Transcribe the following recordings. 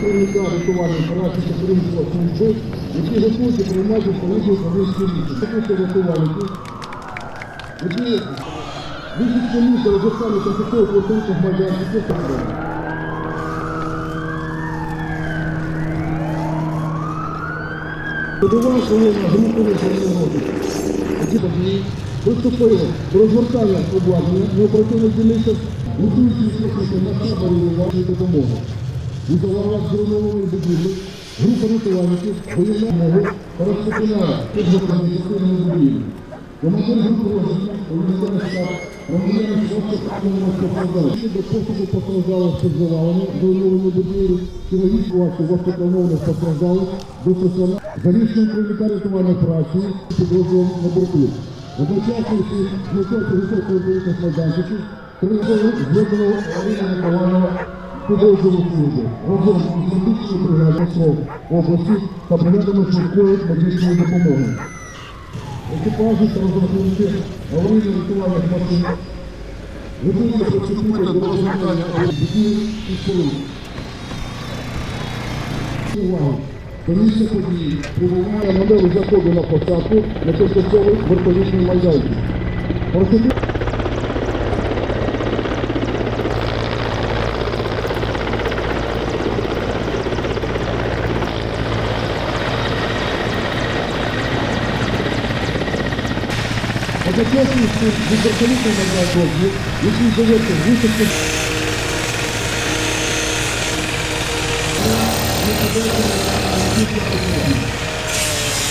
керівника рятувальної операції та керівництва служби, які готуються приймати відповідні управлінські рішення. Такі рятувальники, які вихідці міста розгортали тимчасово платунках майданчиків та далі. Подавав колона групових розвитку. Такі події приступили до розгортання обладнання неоперативних дільницях, готуючи на таборі вашої допомоги. У товарах зруйнованої будівлі група рятувальників воєнна мову розпочинає підготовлення частинами будівлі. Командир групи розвитку, воєнний штаб, громадянин просто правильно постраждали. До поступу постраждалих під завалами, зруйнованої будівлі, чоловік власне востоканованих постраждалих до стаціонару. За рішенням керівника рятувальної операції підрозділом на борту. Одночасно всі метою політних майданчиків зведеного аварійного рятувального підрозділу служби. Разом із медичною бригадою СРО області та бригадами швидкої медичної допомоги. Екіпажі та розрахунки аварійно рятувальних машин ведуться працювати до розгортання аварійних і споруд. Увага! До місця події прибуває модель заходу на посадку на тимчасовий вертолітний майданчик. Одночасно від вертолітного майданчику, який завершив висадку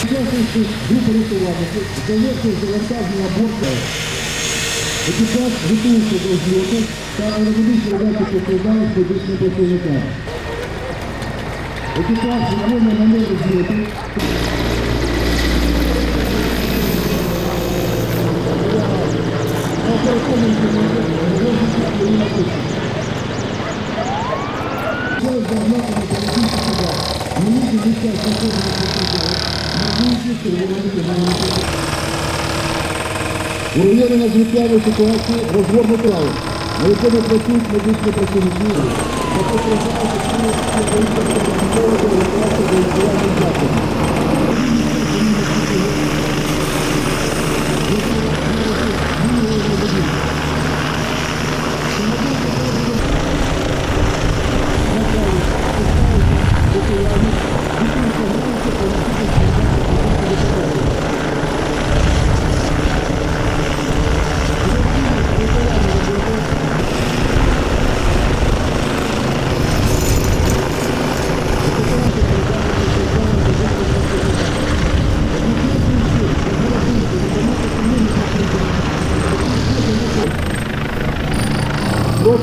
Учасники групи рятувальників завершив завантаження борта. Екіпаж до зльоту та аеромедичні речі покладають працівникам. Екіпаж виконує маневри зльоту. Районі надзвичайної ситуації розгорну право, на якому працюють медичні працівники, та постраждали всі українські допомоги до реєстрації до лікувальних закладів.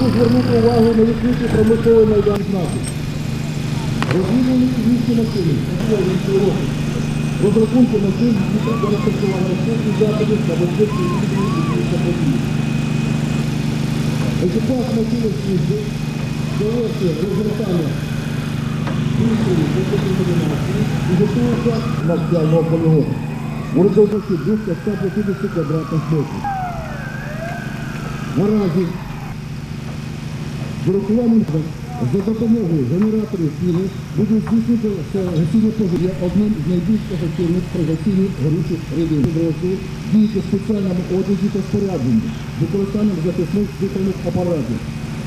Прошу звернути увагу на відкритий промисловий майдан знаку. Розвідувані місці машини, роки. Розрахунки машин для розташування всіх заходів та безпеки місця події. Екіпаж машини служби завершує розгортання місцевої безпеки і готується на спеціального полігону. У результаті близько 150 квадратних метрів. Наразі Вирахуванням за допомогою генераторів піни будуть здійснювати гасіння пожежі Є одним з найбільш ефективних при гасінні горючих рідин. Підрозділ діють у спеціальному одязі та спорядженні використанням захисних дихальних апаратів.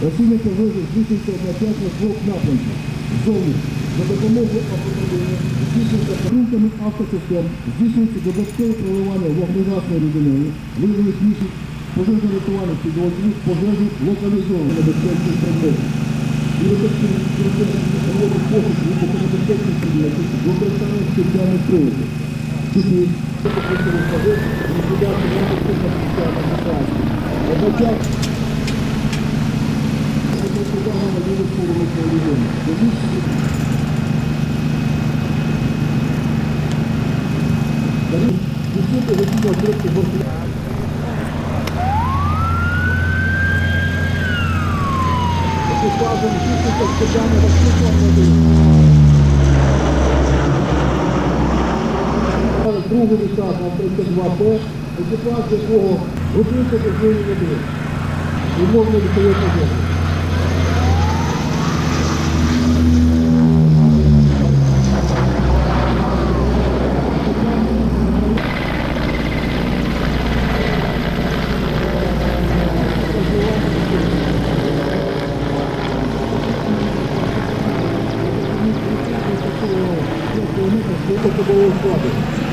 Гасіння пожежі здійснюється одночасно двох напрямків. Ззовні за допомогою автомобіля здійснюється ринками автосистем, здійснюється додаткове проливання вогнегасної рідиною, виявлених місяць пожежно рятувальних підрозділів, пожежі локалізовано небезпечних предметів. І ефективні проводять пошук вибухонебезпечних предметів з використанням спеціальних приладів. Чотири. Працюють пожеж, ліквідація небезпечна спеціальна ситуація. Одночасно на вірус половинного регіону. Десятого розслідування води. Другий літак на 32П, екіпаж якого готується до звільнення води. Умовно літової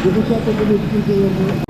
Результатом буде скінчено